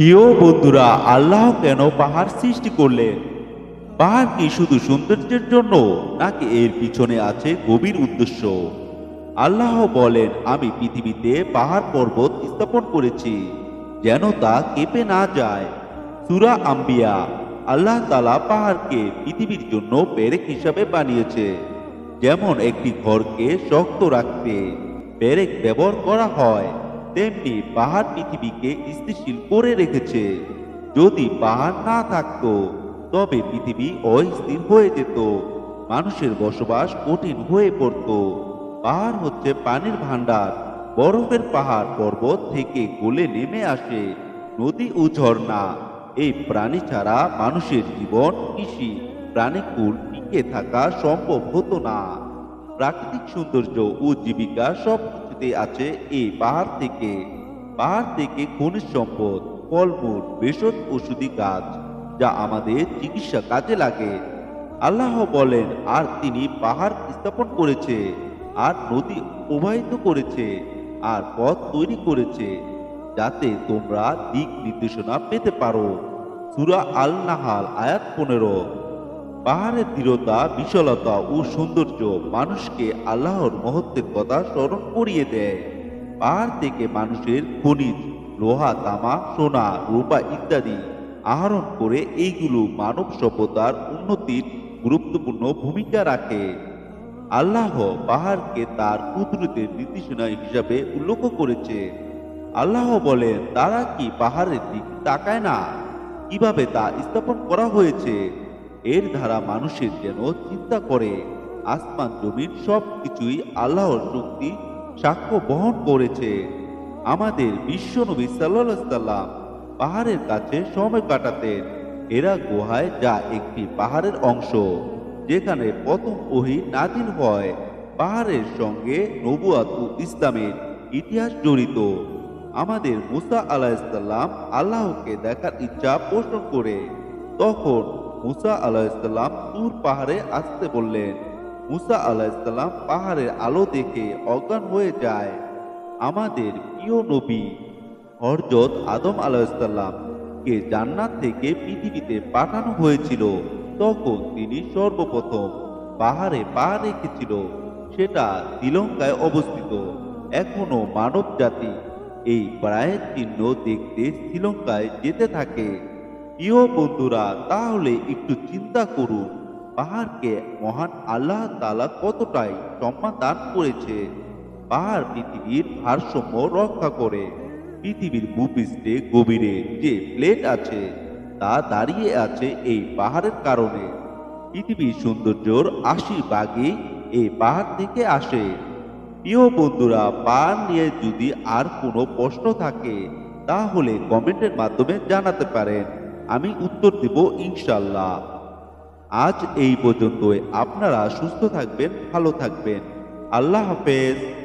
প্রিয় বন্ধুরা, আল্লাহ কেন পাহাড় সৃষ্টি করলেন? পাহাড় কি শুধু সৌন্দর্যের জন্য, নাকি এর পিছনে আছে গভীর উদ্দেশ্য? আল্লাহ বলেন, আমি পৃথিবীতে পাহাড় পর্বত স্থাপন করেছি, যেন তা কেঁপে না যায়। সুরা আম্বিয়া, আল্লাহ তালা পাহাড়কে পৃথিবীর জন্য পেরেক হিসাবে বানিয়েছে, যেমন একটি ঘরকে শক্ত রাখতে পেরেক ব্যবহার করা হয়। তেমনি পাহাড় পৃথিবীকে স্থিতিশীল করে রেখেছে। যদি পাহাড় না থাকতো, তবে পৃথিবী অস্থির হয়ে যেত। মানুষের বসবাস কঠিন হয়ে পড়তো। পাহাড় হচ্ছে পানির ভান্ডার বরফের পাহাড় পর্বত থেকে গলে নেমে আসে। নদী ও ঝর্ণা, এই প্রাণী ছাড়া মানুষের জীবন, কৃষি, প্রাণীকুল টিকে থাকা সম্ভব হতো না। প্রাকৃতিক সৌন্দর্য ও জীবিকা সব কিছুতে আছে এই পাহাড় থেকে। পাহাড় থেকে খনিজ সম্পদ, ফলমূল, ভেষজ ওষুধি গাছ যা আমাদের চিকিৎসা কাজে লাগে। আল্লাহ বলেন, আর তিনি পাহাড় স্থাপন করেছে, আর নদী প্রবাহিত করেছে, আর পথ তৈরি করেছে, যাতে তোমরা দিক নির্দেশনা পেতে পারো। সুরা আল নাহাল আয়াত পনেরো। পাহাড়ের দৃঢ়তা বিশালতা ও সৌন্দর্য মানুষকে আল্লাহর মহত্বের কথা স্মরণ করিয়ে দেয়। পাহাড় থেকে মানুষের খনিজ, লোহা, তামা, সোনা, রূপা ইত্যাদি আহরণ করে এইগুলো মানব সভ্যতার উন্নতির গুরুত্বপূর্ণ ভূমিকা রাখে। আল্লাহ পাহাড়কে তার কুদরতের নির্দেশনা হিসাবে উল্লেখ করেছে। আল্লাহ বলেন, তারা কি পাহাড়ের দিক তাকায় না? কীভাবে তা স্থাপন করা হয়েছে? এর দ্বারা মানুষের যেন চিন্তা করে, আসমান জমির সব কিছুই আল্লাহর শক্তি, সাক্ষ্য বহন করেছে। আমাদের বিশ্ব নবী সাল্লাম পাহাড়ের কাছে সময় কাটাতেন। এরা গুহায় যা একটি পাহাড়ের অংশ, যেখানে প্রথম ওহি নাজিল হয়। পাহাড়ের সঙ্গে নবুয়াত ইসলামের ইতিহাস জড়িত। আমাদের মুসা আলাহিসাল্লাম আল্লাহকে দেখার ইচ্ছা পোষণ করে। তখন মুসা আলাহিসাল্লাম তুর পাহাড়ে আসতে বললেন, মুসা আলাহিসাল্লাম পাহাড়ের আলো দেখে অজ্ঞান হয়ে যায়। আমাদের প্রিয় নবী হরজত আদম আলাহিসাল্লাম কে জান্নাত থেকে পৃথিবীতে পাঠানো হয়েছিল, তখন তিনি সর্বপ্রথম পাহাড়ে পা রেখেছিল। সেটা শ্রীলঙ্কায় অবস্থিত। এখনও মানব জাতি এই প্রায়ের চিহ্ন দেখতে শ্রীলঙ্কায় যেতে থাকে। প্রিয় বন্ধুরা, তাহলে একটু চিন্তা করুন, পাহাড়কে মহান আল্লাহ তালা কতটাই সম্মান দান করেছে। পাহাড় পৃথিবীর ভারসাম্য রক্ষা করে, পৃথিবীর ভূপৃষ্ঠে গভীরে যে প্লেট আছে, তা দাঁড়িয়ে আছে এই পাহাড়ের কারণে। পৃথিবীর সৌন্দর্যর আশি এই পাহাড় থেকে আসে। প্রিয় বন্ধুরা, পাহাড় নিয়ে যদি আর কোনো প্রশ্ন থাকে, তাহলে কমেন্টের মাধ্যমে জানাতে পারেন। আমি উত্তর দেব ইনশাল্লাহ আজ এই পর্যন্তই। আপনারা সুস্থ থাকবেন ভালো থাকবেন। আল্লাহ হাফেজ।